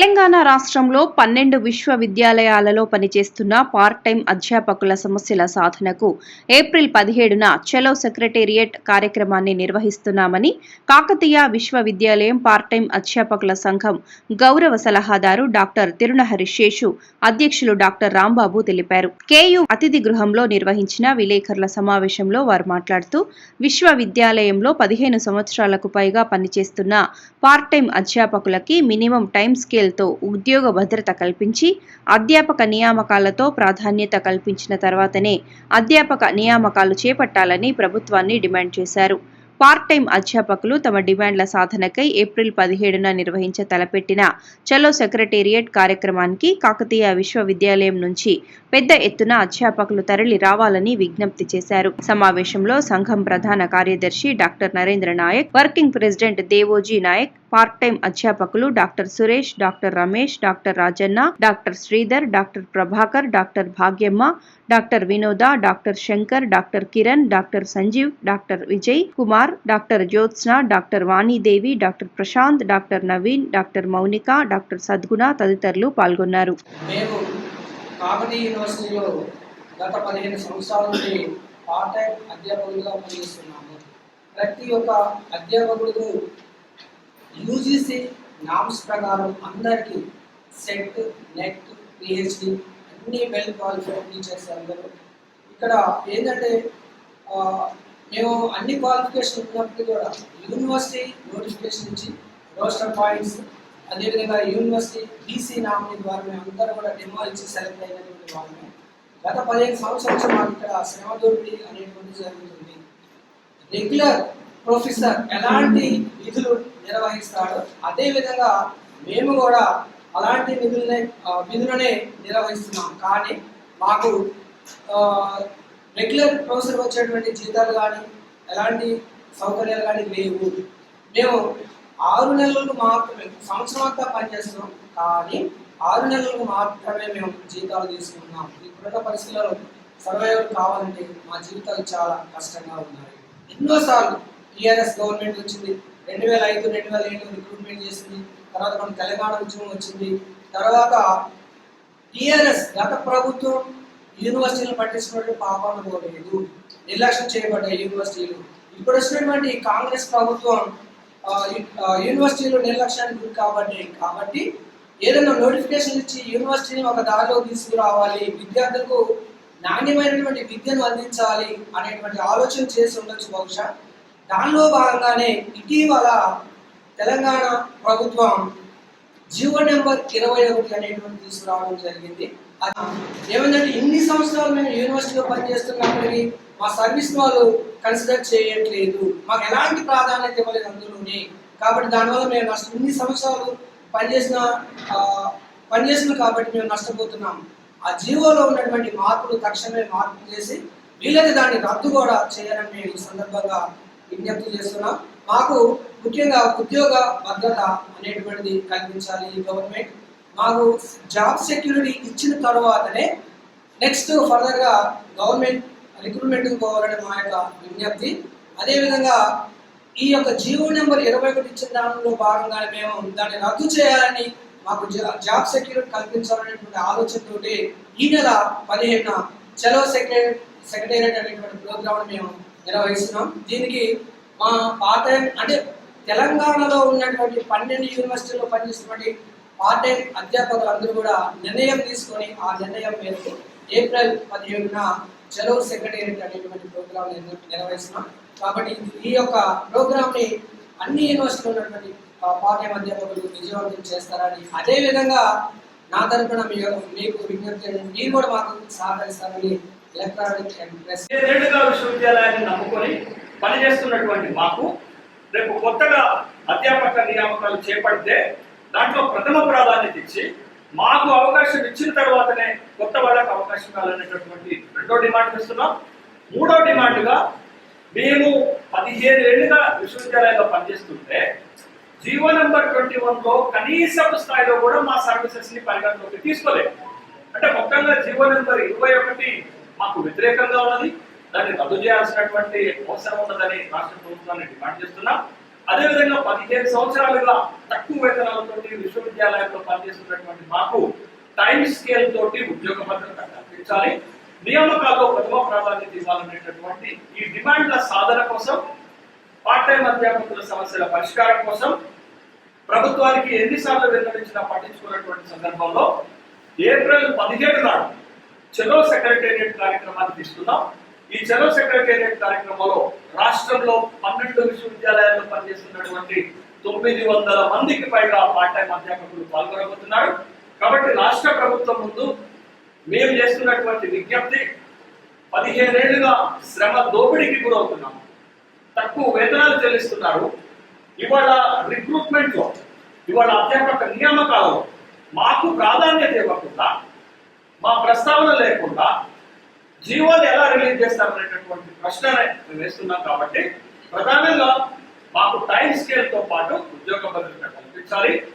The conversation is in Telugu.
తెలంగాణ రాష్ట్రంలో పన్నెండు విశ్వవిద్యాలయాలలో పనిచేస్తున్న పార్ట్ టైం అధ్యాపకుల సమస్యల సాధనకు ఏప్రిల్ పదిహేడున చలో సెక్రటేరియట్ కార్యక్రమాన్ని నిర్వహిస్తున్నామని కాకతీయ విశ్వవిద్యాలయం పార్ట్ టైం అధ్యాపకుల సంఘం గౌరవ సలహాదారు డాక్టర్ తిరునహరి శేషు అధ్యక్షులు డాక్టర్ రాంబాబు తెలిపారు. కేయు అతిథి గృహంలో నిర్వహించిన విలేకరుల సమావేశంలో వారు మాట్లాడుతూ విశ్వవిద్యాలయంలో పదిహేను సంవత్సరాలకు పైగా పనిచేస్తున్న పార్ట్ టైం అధ్యాపకులకి మినిమం టైం స్కేల్తో ఉద్యోగ భద్రత కల్పించి అధ్యాపక నియామకాలతో ప్రాధాన్యత కల్పించిన తర్వాతనే అధ్యాపక నియామకాలు చేపట్టాలని ప్రభుత్వాన్ని డిమాండ్ చేశారు. పార్ట్ టైం అధ్యాపకులు తమ డిమాండ్ల సాధనకై ఏప్రిల్ పదిహేడున నిర్వహించ తలపెట్టిన చలో సెక్రటేరియట్ కార్యక్రమానికి కాకతీయ విశ్వవిద్యాలయం నుంచి పెద్ద ఎత్తున అధ్యాపకులు తరలి రావాలని విజ్ఞప్తి చేశారు. సమావేశంలో సంఘం ప్రధాన కార్యదర్శి doctor Narendra Nayak working president Devoji Nayak part time అధ్యాపకులు doctor Suresh doctor Ramesh doctor Rajanna doctor Sridhar doctor Prabhakar doctor Bhagyamma doctor Vinoda doctor Shankar doctor Kiran doctor Sanjeev doctor Vijay Kumar doctor Jyotsna doctor Vanidevi doctor Prashanth doctor Naveen doctor Mounika doctor Sadguna తదితరులు పాల్గొన్నారు. యూనివర్సిటీలో గత పదిహేను సంవత్సరాల నుండి పార్ట్ టైం అధ్యాపకులుగా పనిచేస్తున్నాము. ప్రతి ఒక్క అధ్యాపకుడు యూజీసీ నామ్స్ ప్రకారం అందరికీ సెట్ నెట్ పిహెచ్డి అన్ని వెల్ క్వాలిఫైడ్ టీచర్స్ అందరూ. ఇక్కడ ఏంటంటే మేము అన్ని క్వాలిఫికేషన్ ఉన్నప్పటికీ కూడా యూనివర్సిటీ నోటిఫికేషన్ ఇచ్చి రోస్టర్ పాయింట్స్ అదేవిధంగా యూనివర్సిటీ బీసీ నామినీ ద్వారా మేము అందరూ కూడా డెమో ఇచ్చి సెలెక్ట్ అయినటువంటి వాళ్ళమే. గత పదిహేను సంవత్సరాలు మాకు ఇక్కడ శ్రమ దోపిడీ అనేటువంటి జరుగుతుంది. రెగ్యులర్ ప్రొఫెసర్ ఎలాంటి విధులు నిర్వహిస్తాడు. అదేవిధంగా మేము కూడా అలాంటి విధులనే విధులనే నిర్వహిస్తున్నాం. కానీ మాకు రెగ్యులర్ ప్రొఫెసర్ వచ్చేటువంటి జీతాలు కానీ ఎలాంటి సౌకర్యాలు కానీ లేవు. మేము ఆరు నెలలకు మాత్రమే సంవత్సరం అంతా పనిచేస్తున్నాం. కానీ ఆరు నెలలకు మాత్రమే మేము జీతాలు తీసుకుంటున్నాం ఇప్పుడున్న పరిస్థితుల్లో సర్వైవర్ కావాలంటే మా జీవితాలు చాలా కష్టంగా ఉన్నాయి. ఎన్నోసార్లు టీఆర్ఎస్ గవర్నమెంట్ వచ్చింది రెండు వేల ఐదు రెండు వేల ఏడు రిక్రూట్మెంట్ చేసింది. తర్వాత మన తెలంగాణ ఉద్యమం వచ్చింది. తర్వాత టీఆర్ఎస్ గత ప్రభుత్వం యూనివర్సిటీలు పట్టించినట్టు పాపాలు పోలేదు నిర్లక్ష్యం చేయబడ్డాయి యూనివర్సిటీలు. ఇప్పుడు వచ్చినటువంటి కాంగ్రెస్ ప్రభుత్వం యూనివర్సిటీలు నిర్లక్ష్యానికి గురి కాబట్టి కాబట్టి ఏదైనా నోటిఫికేషన్ ఇచ్చి యూనివర్సిటీని ఒక దారిలో తీసుకురావాలి విద్యార్థులకు నాణ్యమైనటువంటి విద్యను అందించాలి అనేటువంటి ఆలోచన చేసి ఉండొచ్చు బహుశా. దానిలో భాగంగానే ఇటీవల తెలంగాణ ప్రభుత్వం జీవో నెంబర్ ఇరవై ఒకటి అనేటువంటి తీసుకురావడం జరిగింది. అది ఏమంటే ఇన్ని సంవత్సరాలు మేము యూనివర్సిటీలో పనిచేస్తున్నప్పటికీ మా సర్వీస్ వాళ్ళు కన్సిడర్ చేయట్లేదు. మాకు ఎలాంటి ప్రాధాన్యత ఇవ్వలేదు అందులోనే. కాబట్టి దానివల్ల మేము నష్టం ఇన్ని సంవత్సరాలు పనిచేసిన పనిచేస్తున్నాం పనిచేసిన కాబట్టి మేము నష్టపోతున్నాం. ఆ జీవోలో ఉన్నటువంటి మార్పులు తక్షణమే మార్పులు చేసి వీలైతే దాన్ని రద్దు కూడా చేయాలని మేము ఈ సందర్భంగా విజ్ఞప్తి చేస్తున్నాం. మాకు ముఖ్యంగా ఉద్యోగ భద్రత అనేటువంటిది కల్పించాలి ఈ గవర్నమెంట్. మాకు జాబ్ సెక్యూరిటీ ఇచ్చిన తర్వాతనే నెక్స్ట్ ఫర్దర్గా గవర్నమెంట్ రిక్రూట్మెంట్ పోవాలని మా యొక్క విజ్ఞప్తి. అదేవిధంగా ఈ యొక్క జీవో నెంబర్ ఇరవై ఒకటి ఇచ్చిన దానిలో భాగంగానే మేము దాన్ని రద్దు చేయాలని మాకు జాబ్ సెక్యూరిటీ కల్పించాలనేటువంటి ఆలోచనతోటి ఈ నెల పదిహేను చలో సెక్రటరీ సెక్రటేరియట్ అనేటువంటి ప్రోగ్రామ్ మేము నిర్వహిస్తున్నాం. దీనికి మా పార్ట్ టైం అంటే తెలంగాణలో ఉన్నటువంటి పన్నెండు యూనివర్సిటీల్లో పనిచేస్తున్నటువంటి పార్ట్ టైం అధ్యాపకులందరూ కూడా నిర్ణయం తీసుకొని ఆ నిర్ణయం మేరకు ఏప్రిల్ పదిహేడున చలో సెక్రటేరియట్ అనేటువంటి ప్రోగ్రామ్ నిర్వహిస్తున్నాం. కాబట్టి ఈ యొక్క ప్రోగ్రామ్ని అన్ని యూనివర్సిటీలో ఉన్నటువంటి పార్ట్ టైం అధ్యాపకులు విజయవంతం చేస్తారని అదే విధంగా నా తరపున మీకు విజ్ఞప్తి మీరు కూడా మాకు సహకరిస్తారని ఎలక్ట్రానిక్ అండ్ ప్రెస్ విశ్వవిద్యాలయాన్ని నమ్ముకొని పనిచేస్తున్నటువంటి మాకు రేపు కొత్తగా అధ్యాపక నియామకాలు చేపడితే దాంట్లో ప్రథమ ప్రాధాన్యత ఇచ్చి మాకు అవకాశం ఇచ్చిన తర్వాతనే కొత్త వాళ్ళకి అవకాశం కావాలనేటటువంటి రెండో డిమాండ్ ఇస్తున్నాం మూడో డిమాండ్గా మేము పదిహేను ఏళ్ళుగా విశ్వవిద్యాలయంలో పనిచేస్తుంటే జీవో నెంబర్ ట్వంటీ వన్లో కనీసపు స్థాయిలో కూడా మా సర్వీసెస్ని పరిగణలోకి తీసుకోలేదు. అంటే మొత్తంగా జీవో నెంబర్ ఇరవై ఒకటి మాకు వ్యతిరేకంగా ఉన్నది. దాన్ని రద్దు చేయాల్సినటువంటి అవసరం ఉన్నదని రాష్ట్ర ప్రభుత్వాన్ని డిమాండ్ చేస్తున్నాం. అదేవిధంగా పదిహేను సంవత్సరాలుగా తక్కువ వేతనాలతోటి విశ్వవిద్యాలయంలో పనిచేస్తున్నటువంటి మాకు టైం స్కేల్ తోటి ఉద్యోగ భద్రత కల్పించాలి. నియామకాల్లో ప్రథమ ప్రాధాన్యత ఇవ్వాలనేటటువంటి ఈ డిమాండ్ల సాధన కోసం పార్ట్ టైం అధ్యాపకుల సమస్యల పరిష్కారం కోసం ప్రభుత్వానికి ఎన్నిసార్లు విన్నవించినా పట్టించుకున్నటువంటి సందర్భంలో ఏప్రిల్ పదిహేడు నాడు చలో సెక్రటేరియట్ కార్యక్రమాన్ని తీసుకుందాం. ఈ చలో సెక్రటేరియట్ కార్యక్రమంలో రాష్ట్రంలో పన్నెండు విశ్వవిద్యాలయాల్లో పనిచేస్తున్నటువంటి తొమ్మిది వందల మందికి పైగా పార్ట్ టైం అధ్యాపకులు పాల్గొనబోతున్నారు. కాబట్టి రాష్ట్ర ప్రభుత్వం ముందు మేము చేస్తున్నటువంటి విజ్ఞప్తి పదిహేనేళ్ళుగా శ్రమ దోపిడీకి గురవుతున్నాం. తక్కువ వేతనాలు చెల్లిస్తున్నారు. ఇవాళ రిక్రూట్మెంట్లో ఇవాళ అధ్యాపక నియామకాలలో మాకు ప్రాధాన్యత ఇవ్వకుండా మా ప్రస్తావన లేకుండా జీవోని ఎలా రిలీజ్ చేస్తామనేటటువంటి ప్రశ్న మేము వేస్తున్నాం కాబట్టి ప్రధానంగా మాకు టైం స్కేల్తో పాటు ఉద్యోగ భద్రత కల్పించాలి.